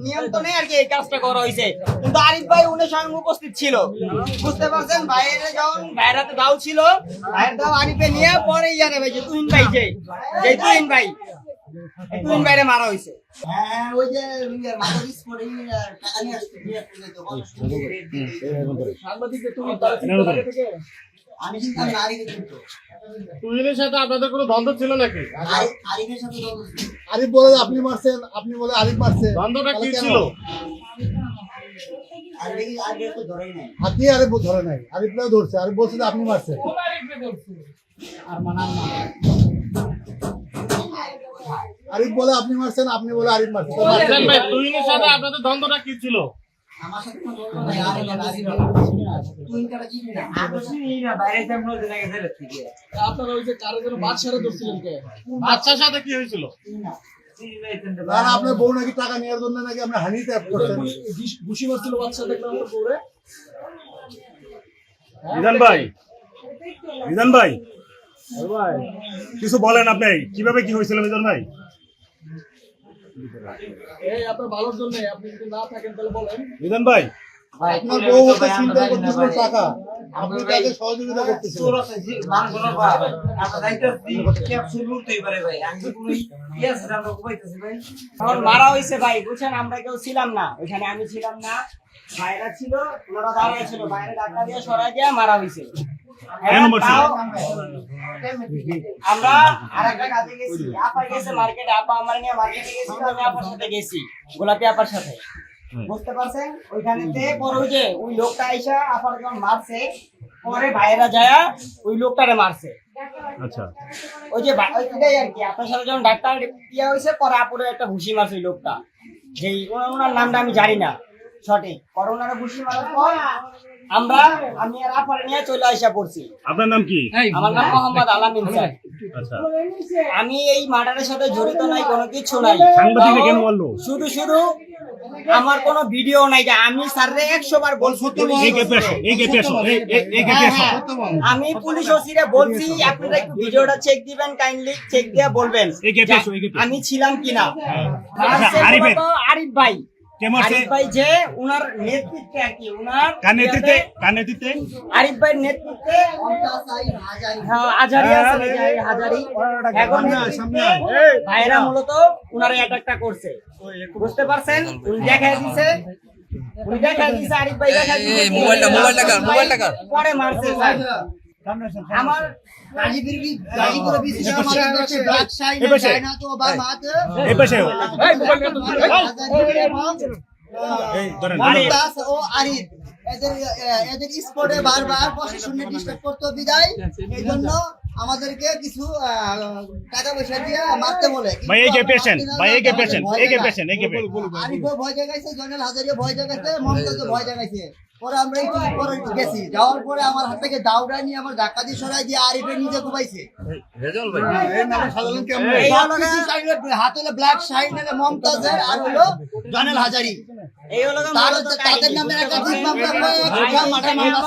নিয়ন্ত্রণে আর কি এই কাজটা করা হয়েছে। কিন্তু আরিফ ভাই উনি স্বয়ং উপস্থিত ছিল। বুঝতে পারছেন? ভাইয়ের যখন ভাইয়ের হাতে দাও ছিল ভাইয়ের দাও আরিফে নিয়ে পরে ইয়ারে ভাই যে তুহিন ভাই যে যে তুহিন ভাই। তুহিন ভাইরে মারা হয়েছে। হ্যাঁ তুহিনের সাথে আপনাদের কোনো দ্বন্দ্ব ছিল নাকি? আরিফ- বলে আপনি মারছেন আপনি বলে আরিফ মারছে। দ্বন্দ্বটা কি ছিল? নাই আপনি আরিফ ধরে নাই ধরছে আরিফ বলছে আপনি মারছেন। আরিফ বলে আপনি মারছেন আপনি বলে আরিফ মারছেন। ভাই তুহিনের সাথে আপনাদের দ্বন্দ্বটা কি ছিল? আপনারা ওই যে কারও যেন বাদশারে ধরছিলেন কে? বাচ্চার সাথে কি হয়েছিল? চিনি না না না আপনার বউ নাকি টাকা নেওয়ার জন্য নাকি আমরা হানি ট্যাপ করছেন? ঘুষি মারছিল বাদশা দেখলাম আমার বউরে। বিধান ভাই। বিধান ভাই। কিছু বলেন আপনি কীভাবে কি হয়েছিল বিধান ভাই? এই আপনার ভালোর জন্য আপনি যদি না থাকেন তাহলে বলেন। বিধান ভাই আপনার বউ হচ্ছে চিন্তা করতেছিল টাকা। আপনি তাকে সহযোগিতা করতেছিলেন তখন মারা হয়েছে ভাই বুঝছেন? আমরা কেউ ছিলাম না। ওইখানে আমি ছিলাম না। ভাইরা ছিল ওনারা দাঁড়ায় ছিল। বাইরে ডাক্তার দিয়ে সরাই দিয়ে মারা হয়েছে আমরা আর একটা কাজে গেছি। আপা গেছে মার্কেটে আপা আমার নিয়ে মার্কেটে গেছিল আমি আপার সাথে গেছি গোলাপি আপার সাথে। বুঝতে পারছেন? ওইখানেতে পরে ওই যে ওই লোকটা আইসা আপার যখন মারছে পরে ভাইয়েরা যায় ওই লোকটারে মারছে। আচ্ছা। ওই যে ওইটাই আর কি আপনার সাথে যখন ডাক্তার ইয়া হয়েছে পরে আপুরে একটা ঘুষি মারছে ওই লোকটা। যেই ওনার নামটা আমি জানি না সঠিক। পরে ওনারা ঘুষি মারার পর আমরা আমি আর আপারে নিয়ে চলে আসা পড়ছি। আপনার নাম কি? আমার নাম মোহাম্মদ আলামিন স্যার। আচ্ছা। আমি এই মার্ডারের সাথে জড়িত নাই কোনো কিছু নাই। সাংবাদিক কেন বলল। শুধু শুধু আমার কোনো ভিডিও নাই যে আমি স্যাররে একশো বার বলছি এই কে পেশো এই কে পেশো এই এই- এই কে হ্যাঁ, পেশো হ্যাঁ। আমি পুলিশ ওসিরে বলছি আপনারা একটু ভিডিওটা চেক দিবেন কাইন্ডলি চেক দিয়ে বলবেন এই কে পেছো, এই কে পেছো। আমি ছিলাম কিনা। আচ্ছা, আরিফ ভাই? আরিফ ভাই যে উনার নেতৃত্বে আর কি উনার কার নেতৃত্বে? কার নেতৃত্বে? আরিফ ভাইয়ের নেতৃত্বে পঞ্চাশ আই হাজার হ্যাঁ, হাজারি আছে হাজারি এখন ভাইরা মূলত উনার অ্যাটাকটা করছে। বুঝতে পারছেন? উনি দেখাই দিছে। উনি দেখাই দিছে আরিফ ভাই দেখাই দিছে মোবাইলটা- মোবাইলটা কার, মোবাইলটা কার। পরে মারছে। আমার Gazipur B Gazipur BC black shine China তো বা মাত। এই পেশে এই ধরেন মমতাজ ও আরিফ এদের এদের স্পোর্টে বারবার প্রশাসনে ডিস্টার্ব করতো বিদায়। এই জন্য আমাদেরকে কিছু টাকা পয়সা দিয়ে মারতে বলে। ভাই এই পেশেন্ট ভাই এই পেশেন্ট এই পেশেন্ট এই ভয় দেখাইছে জয়নাল হাজারিও ভয় ভয় পরে আমরা একটু পরে গেছি। যাওয়ার পরে আমার হাত থেকে দাউড়া নিয়ে আমার ধাক্কা দিয়ে সরাই দিয়ে আরিফে নিজে ঘুমাইছে। রেজাল্ট ভাই। এই নামে সাধারণ কেমন এই হলো হাত হলো ব্ল্যাক শাইন হলো মমতাজের আর হলো জয়নাল হাজারি। এই হলো হচ্ছে তাদের নামে মামলা মাঠে মামলা